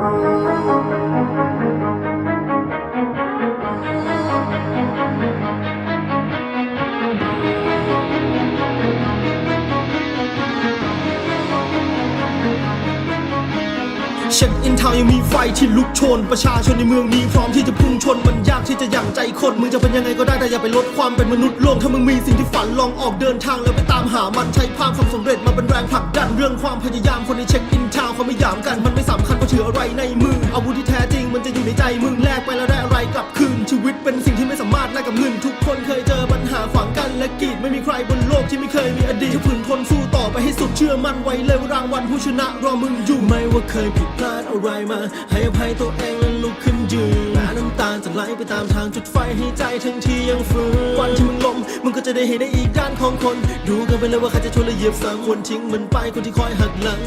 Música เช็คอินทาวยังมีไฟที่ลุกโชน ประชาชนในเมืองนี้พร้อมที่จะพุ่งชน มันยากที่จะยั่งใจคน มึงจะเป็นยังไงก็ได้แต่อย่าไปลดความเป็นมนุษย์โลกถ้ามึงมีสิ่งที่ฝันลองออกเดินทางแล้วไปตามหามันใช้ความสำเร็จมาเป็นแรงผลักดันเรื่องความพยายามคนในเช็คอินทาวเขาไม่ยามกันมันไม่สำคัญว่าถืออะไรในมืออาวุธที่แท้จริงมันจะอยู่ในใจมึงแลกไปแล้วได้อะไรกลับคืนชีวิตเป็นสิ่งที่ไม่สามารถแลกกับเงินทุกคนเคยเจอปัญหาขวางกันและกีดไม่มีใครบน ชื่อมั่นไว้เลยว่ารางวัลผู้ชนะรอมึงอยู่ไม่ว่าเคยผิดพลาดอะไรมา ให้อภัยตัวเองและลุกขึ้นยืนแม้น้ำตาจะไหลไปตามทางจุดไฟให้ใจทั้งที่ยังฝืนวันที่มึงล้มมึงก็จะได้เห็นในอีกด้านของคน ดูกันไปเลยว่าใครจะชนและเหยียบซ้ำควรทิ้งมันไปคนที่คอยหักหลัง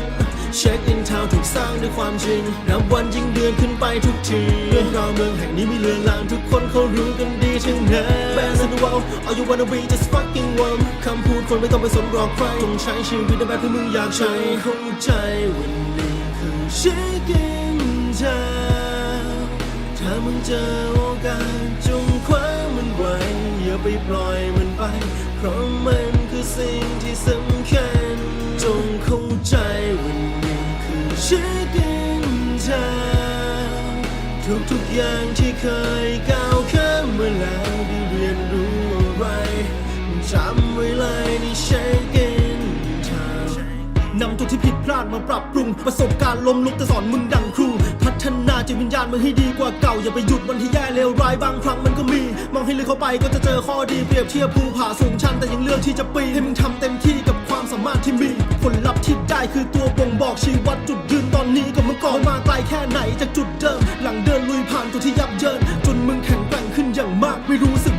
เช็คอินทาวถูกสร้างด้วยความจริง นับวันยิ่งเดือนขึ้นไปทุกที เรื่องราวเมืองแห่งนี้มีเรื่องลางทุกคนเขารู้กันดีทั้งนั้น in the world all you wanna be just fucking one คำพูดคนไม่ต้องไปสนหรอกใครจงใช้ชีวิตในแบบที่มึงอยากใช้เข้าใจวันนี้คือเช็คอินทาวน์ถ้ามึงเจอโอกาสจงคว้ามันไว้อย่าไปปล่อยมันไป เพราะมันคือสิ่งที่สำคัญ จงเข้าใจวันนี้คือเช็คอินทาวน์ทุกๆอย่างที่เคยก้าว จำไว้เลยในเช็คอินทาวน์นำจุดที่ผิดพลาดมาปรับปรุง ประสบการณ์ล้มลุกจะสอนมึงดังครู พัฒนาจิตวิญญาณมึงให้ดีกว่าเก่า อย่าไปหยุดวันที่แย่เลวร้ายบางครั้งมันก็มี มองให้ลึกเข้าไปก็จะเจอข้อดีเปรียบเทียบภูผาสูงชันแต่ยังเลือกที่จะปีนให้มึงทำเต็มที่กับความสามารถที่มีผลลัพธ์ที่ได้คือตัวบ่งบอกชีวัดจุดยืนตอนนี้กับเมื่อก่อนมาไกลแค่ไหนจากจุดเดิม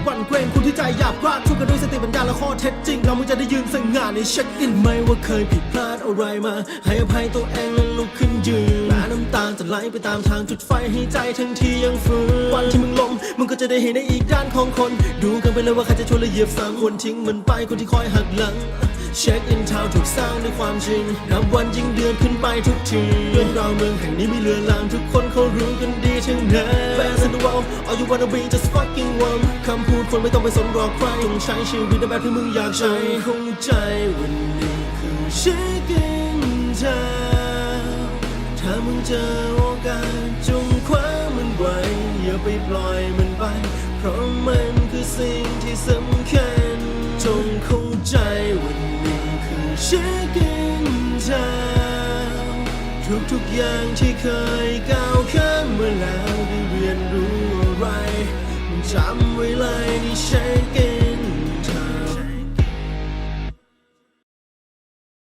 กวันเกรงคุณที่ใจหยาบกร้านช่วยกันด้วยสติปัญญาและข้อเท็จจริง เรามึงจะได้ยืนสง่าในเช็คอินไม่ว่าเคยผิดพลาดอะไรมา ให้อภัยตัวเองและลุกขึ้นยืนแม้น้ำตาจะไหลไปตามทางจุดไฟให้ใจทั้งที่ยังฝืนวันที่มึงล้มมึงก็จะได้เห็นในอีกด้านของคน ดูกันไปเลยว่าใครจะชวนและเหยียบซ้ำควนทิ้งมันไปคนที่คอยหักหลัง เช็คอินทาวถูกสร้างด้วยความจริง นับวันยิ่งเดือนขึ้นไปทุกทีเรื่องราวเมืองแห่งนี้มีเรือนลางทุกคนเขารู้กันดีทั้งนั้น Fans in the world all you wanna be just fucking one คำพูดคนไม่ต้องไปสนรอใครจงใช้ชีวิตในแบบที่มึงอยากใช้เข้าใจวันนี้คือเช็คอินทาวถ้ามึงเจอโอกาสจงคว้ามันไว้อย่าไปปล่อยมันไป เพราะมันคือสิ่งที่สำ เช็คอินทาวน์ทุกๆอย่างที่เคยก้าวข้ามมาแล้วได้เรียนรู้อะไรมันจำไว้เลย